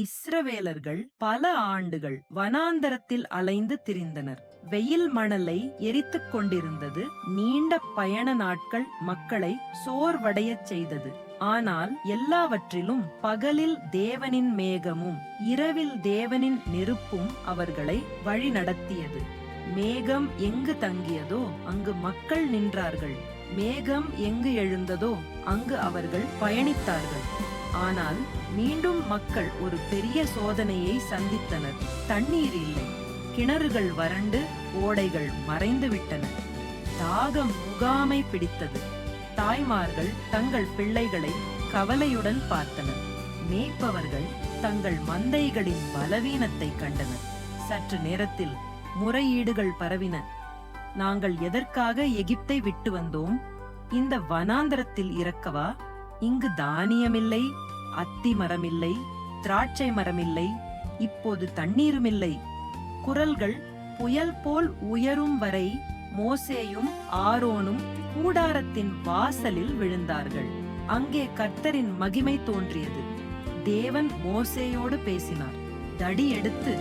இஸ்ரவேலர்கள் பல ஆண்டுகள் வனாந்தரத்தில் அலைந்து திரிந்தனர். வெயில் மணலை எரித்துக் கொண்டிருந்தது. நீண்ட பயண நாட்கள் மக்களை சோர்வடையச் செய்தது. ஆனால் எல்லாவற்றிலும் பகலில் தேவனின் மேகமும் இரவில் தேவனின் நெருப்பும் அவர்களை வழிநடத்தியது. மேகம் எங்கு தங்கியதோ அங்கு மக்கள் நின்றார்கள். மேகம் எங்கு எழுந்ததோ அங்கு அவர்கள் பயணித்தார்கள். ஆனால் மீண்டும் மக்கள் ஒரு பெரிய சோதனையை சந்தித்தனர். தண்ணீர் இல்லை. கிணறுகள் வறண்டு ஓடைகள் மறைந்துவிட்டன தாகம் முகாமை பிடித்தது. தாய்மார்கள் தங்கள் பிள்ளைகளை கவலையுடன் பார்த்தனர். மேய்ப்பவர்கள் தங்கள் மந்தைகளின் பலவீனத்தை கண்டனர். சற்று நேரத்தில் முறையீடுகள் பரவின. நாங்கள் எதற்காக எகிப்தை விட்டு வந்தோம்? இந்த வனாந்தரத்தில் இறக்கவா? இங்கு தானியமில்லை அத்தி மரமில்லை திராட்சை மரமில்லை இப்போது தண்ணீருமில்லை. குரல்கள் புயல் போல் உயரும் வரை மோசேயும் ஆரோனும் கூடாரத்தின் வாசலில் விழுந்தார்கள். அங்கே கர்த்தரின் மகிமை தோன்றியது. தேவன் மோசேயோடு பேசினார். தடி எடுத்து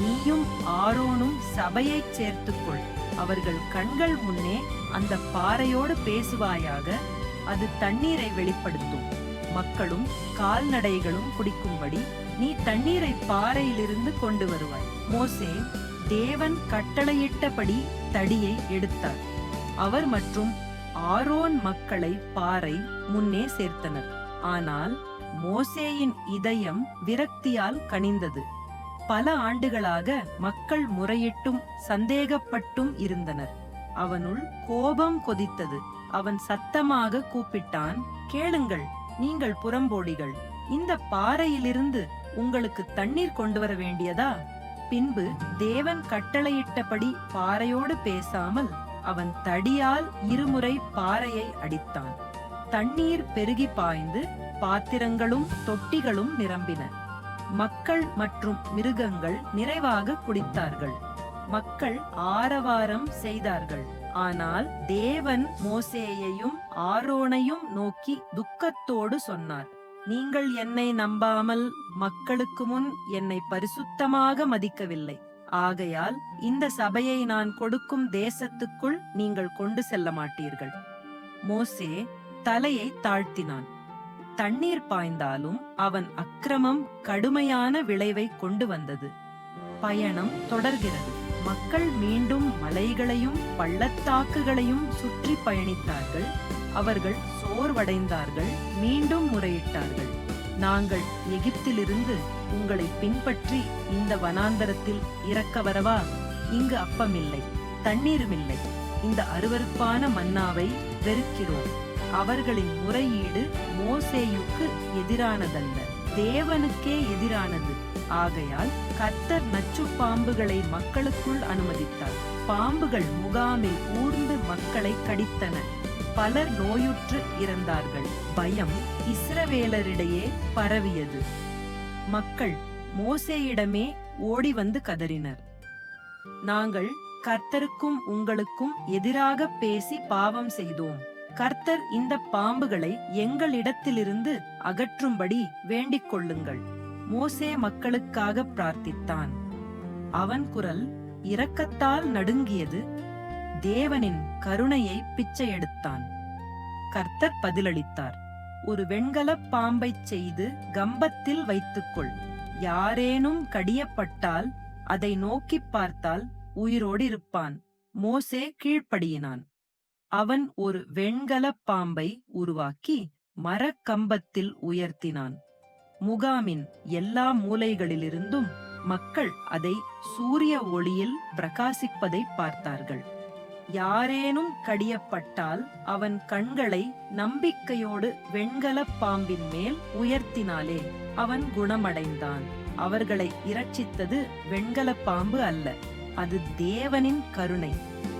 நீயும் ஆரோனும் சபையைச் சேர்த்துக்கொள். அவர்கள் கண்கள் முன்னே அந்த பாறையோடு பேசுவாயாக அது தண்ணீரை வெளிப்படுத்தும். மக்களும் கால்நடைகளும் குடிக்கும்படி நீ தண்ணீரை பாறையிலிருந்து கொண்டு வருவாய். மோசே தேவன் கட்டளையிட்டபடி தடியை எடுத்தார். அவர் மற்றும் ஆரோன் மக்களை பாறை முன்னே சேர்த்தனர். ஆனால் மோசேயின் இதயம் விரக்தியால் கனிந்தது. பல ஆண்டுகளாக மக்கள் முறையிட்டும் சந்தேகப்பட்டும் இருந்தனர். அவனுள் கோபம் கொதித்தது. அவன் சத்தமாக கூப்பிட்டான் கேளுங்கள் நீங்கள் புறம்போடிகள் இந்த பாறையிலிருந்து உங்களுக்கு தண்ணீர் கொண்டு வர வேண்டியதா? பின்பு தேவன் கட்டளையிட்டபடி பாறையோடு பேசாமல் அவன் தடியால் இருமுறை பாறையை அடித்தான். தண்ணீர் பெருகி பாய்ந்து பாத்திரங்களும் தொட்டிகளும் நிரம்பின. மக்கள் மற்றும் மிருகங்கள் நிறைவாக குடித்தார்கள். மக்கள் ஆரவாரம் செய்தார்கள். ஆனால் தேவன் மோசேயையும் ஆரோனையும் நோக்கி துக்கத்தோடு சொன்னார். நீங்கள் என்னை நம்பாமல் மக்களுக்கு முன் என்னை பரிசுத்தமாக மதிக்கவில்லை. ஆகையால் இந்த சபையை நான் கொடுக்கும் தேசத்துக்குள் நீங்கள் கொண்டு செல்ல மாட்டீர்கள். மோசே தலையை தாழ்த்தினான். தண்ணீர் பாய்ந்தாலும் அவன் அக்கிரமம் கடுமையான விளைவை கொண்டு வந்தது. பயணம் தொடர்கிறது. மக்கள் மீண்டும் மலைகளையும் பள்ளத்தாக்குகளையும் சுற்றி பயணித்தார்கள். அவர்கள் சோர்வடைந்தார்கள். மீண்டும் முறையிட்டார்கள். நாங்கள் எகிப்திலிருந்து உங்களை பின்பற்றி இந்த வனாந்தரத்தில் இறக்க வரவா? இங்கு அப்பமில்லை தண்ணீருமில்லை. இந்த அருவருப்பான மன்னாவை வெறுக்கிறோம். அவர்களின் முறையீடு மோசேயுக்கு எதிரானதல்ல. தேவனுக்கே எதிரானது. ஆகையால் கர்த்தர் நச்சு பாம்புகளை மக்களுக்குள் அனுமதித்தார். பாம்புகள் முகாமில் ஊர்ந்து மக்களை கடித்தன. பலர் நோயுற்று இறந்தார்கள். பயம் இஸ்ரவேலரிடையே பரவியது. மக்கள் மோசேயிடமே ஓடி வந்து கதறினர். நாங்கள் கர்த்தருக்கும் உங்களுக்கும் எதிராக பேசி பாவம் செய்தோம். கர்த்தர் இந்த பாம்புகளை எங்களிடத்திலிருந்து அகற்றும்படி வேண்டிக் கொள்ளுங்கள். மோசே மக்களுக்காக பிரார்த்தித்தான். அவன் குரல் இரக்கத்தால் நடுங்கியது. தேவனின் கருணையை பிச்சை எடுத்தான் கர்த்தர் பதிலளித்தார் ஒரு வெண்கலப் பாம்பைச் செய்து கம்பத்தில் வைத்துக்கொள். யாரேனும் கடியப்பட்டால் அதை நோக்கிப் பார்த்தால் உயிரோடு இருப்பான். மோசே கீழ்ப்படியினான். அவன் ஒரு வெண்கலப் பாம்பை உருவாக்கி மரக்கம்பத்தில் உயர்த்தினான். முகாமின் எல்லா மூலைகளிலிருந்தும் மக்கள் அதை சூரிய ஒளியில் பிரகாசிப்பதை பார்த்தார்கள். யாரேனும் கடியப்பட்டால் அவன் கண்களை நம்பிக்கையோடு வெண்கலப் பாம்பின் மேல் உயர்த்தினாலே அவன் குணமடைந்தான். அவர்களை இரட்சித்தது வெண்கல பாம்பு அல்ல அது தேவனின் கருணை.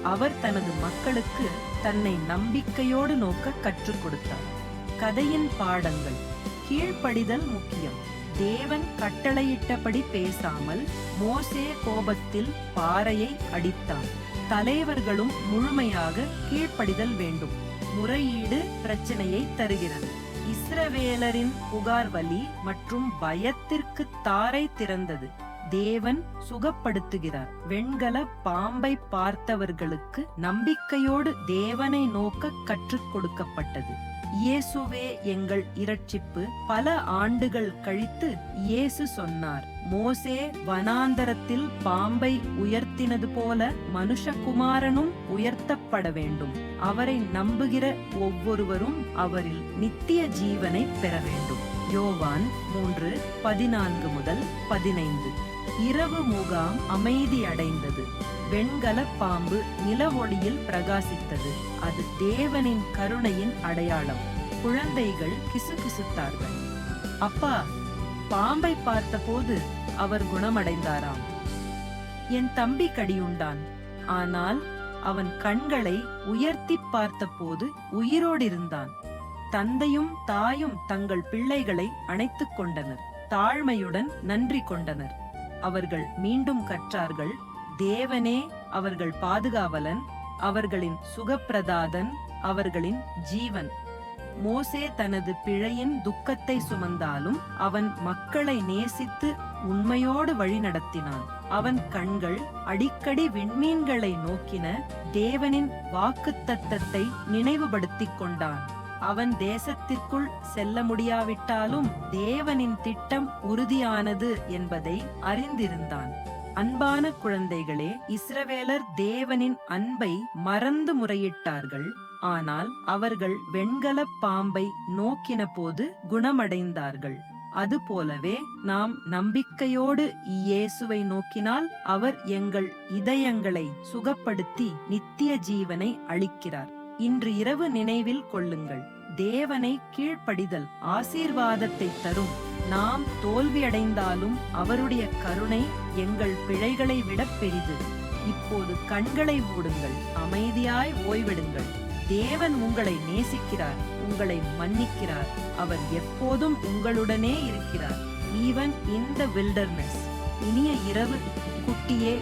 அவர் தனது மக்களுக்கு தன்னை நம்பிக்கையோடு நோக்க கற்றுக் கொடுத்தார். கதையின் பாடங்கள். கீழ்ப்படிதல் முக்கியம். தேவன் கட்டளையிட்டபடி பேசாமல் மோசே கோபத்தில் பாறையை அடித்தான். தலைவர்களும் முழுமையாக கீழ்ப்படிதல் வேண்டும். முறையீடு பிரச்சனையை தருகிறது. இஸ்ரவேலரின் புகார் வலி மற்றும் பயத்திற்கு தாரை திறந்தது. தேவன் சுகப்படுத்துகிறார். வெண்கல பாம்பை பார்த்தவர்களுக்கு நம்பிக்கையோடு தேவனை நோக்க கற்றுக் கொடுக்கப்பட்டது. இயேசுவே எங்கள் இரட்சிப்பு. பல ஆண்டுகள் கழித்து இயேசு சொன்னார் மோசே வனாந்தரத்தில் பாம்பை உயர்த்தினது போல மனுஷகுமாரனும் உயர்த்தப்பட வேண்டும். அவரை நம்புகிற ஒவ்வொருவரும் அவரில் நித்திய ஜீவனை பெற வேண்டும். யோவான் மூன்று பதினான்கு முதல் பதினைந்து. இரவு முகாம் அமைதி அடைந்தது. வெண்கல பாம்பு நிலவொளியில் பிரகாசித்தது. அது தேவனின் கருணையின் அடையாளம். குழந்தைகள் கிசுகிசுத்தார்கள். அப்பா பாம்பை பார்த்தபோது அவர் குணமடைந்தாராம். என் தம்பி கடியுண்டான். ஆனால் அவன் கண்களை உயர்த்தி பார்த்தபோது உயிரோடிருந்தான். தந்தையும் தாயும் தங்கள் பிள்ளைகளை அணைத்துக் கொண்டனர். தாழ்மையுடன் நன்றி கொண்டனர். அவர்கள் மீண்டும் கற்றார்கள். தேவனே அவர்கள் பாதுகாவலன் அவர்களின் சுகப்பிரதாதன் அவர்களின் ஜீவன். மோசே தனது பிழையின் துக்கத்தை சுமந்தாலும் அவன் மக்களை நேசித்து உண்மையோடு வழிநடத்தினான் அவன் கண்கள் அடிக்கடி விண்மீன்களை நோக்கின தேவனின் வாக்குத்தத்தத்தை நினைவுபடுத்திக் கொண்டான். அவன் தேசத்திற்குள் செல்ல முடியாவிட்டாலும் தேவனின் திட்டம் உறுதியானது என்பதை அறிந்திருந்தான். அன்பான குழந்தைகளே இஸ்ரவேலர் தேவனின் அன்பை மறந்து முறையிட்டார்கள். ஆனால் அவர்கள் வெண்கல பாம்பை நோக்கின போது குணமடைந்தார்கள் அதுபோலவே நாம் நம்பிக்கையோடு இயேசுவை நோக்கினால் அவர் எங்கள் இதயங்களை சுகப்படுத்தி நித்திய ஜீவனை அளிக்கிறார். இன்று இரவு நினைவில் கொள்ளுங்கள் தேவனை கீழ்ப்படிதல் ஆசீர்வாதத்தை தரும். நாம் தோல்வியடைந்தாலும் அவருடைய கருணை எங்கள் பிழைகளை விட பெரிது. இப்போது கண்களை மூடுங்கள் அமைதியாய் ஓய்வெடுங்கள். தேவன் உங்களை நேசிக்கிறார் உங்களை மன்னிக்கிறார். அவர் எப்போதும் உங்களுடனே இருக்கிறார். ஈவன் இன் த வில்டர்னஸ் இனிய இரவு குட்டியே